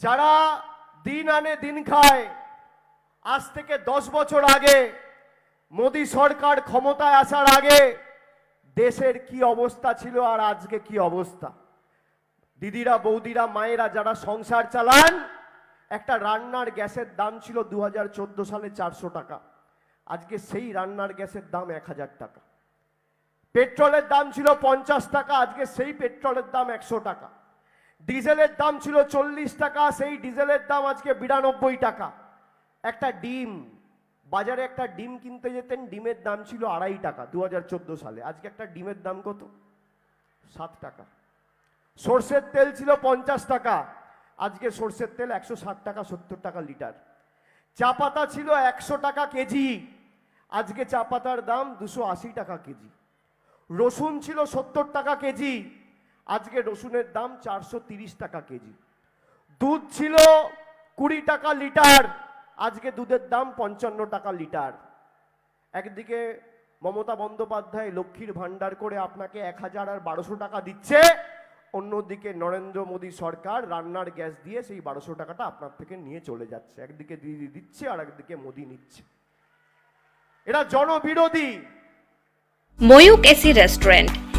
যারা দিন আনে দিন খায়, আজ থেকে দশ বছর আগে মোদী সরকার ক্ষমতায় আসার আগে দেশের কি অবস্থা ছিল আর আজকে কি অবস্থা? দিদিরা, বৌদিরা, মায়েরা যারা সংসার চালান, একটা রান্নার গ্যাসের দাম ছিল দু হাজার চোদ্দ সালে চারশো টাকা। আজকে সেই রান্নার গ্যাসের দাম এক হাজার টাকা। পেট্রোলের দাম ছিল পঞ্চাশ টাকা, আজকে সেই পেট্রোলের দাম একশো টাকা। ডিজেলের দাম ছিল চল্লিশ টাকা, সেই ডিজেলের দাম আজকে বিরানব্বই টাকা। একটা ডিম, বাজারে একটা ডিম কিনতে যেতেন, ডিমের দাম ছিল আড়াই টাকা দু হাজার চোদ্দ সালে। আজকে একটা ডিমের দাম কত? সাত টাকা। সর্ষের তেল ছিল পঞ্চাশ টাকা, আজকে সর্ষের তেল একশো ষাট টাকা, সত্তর টাকা লিটার। চা পাতা ছিল একশো টাকা কেজি, আজকে চা পাতার দাম দুশো আশি টাকা কেজি। রসুন ছিল সত্তর টাকা কেজি আজকে রসুনের দাম চারশো টাকা কেজি। দুধ ছিল কুড়ি টাকা লিটার, আজকে দুধের দাম পঞ্চান্ন টাকা লিটার। একদিকে মমতা বন্দ্যোপাধ্যায় লক্ষ্মীর ভাণ্ডার করে আপনাকে এক হাজার আর বারোশো টাকা দিচ্ছে, অন্যদিকে নরেন্দ্র মোদী সরকার রান্নার গ্যাস দিয়ে সেই বারোশো টাকাটা আপনার থেকে নিয়ে চলে যাচ্ছে। একদিকে দিদি দিচ্ছে আর একদিকে মোদী নিচ্ছে। এরা জনবিরোধী। Mayukh AC restaurant.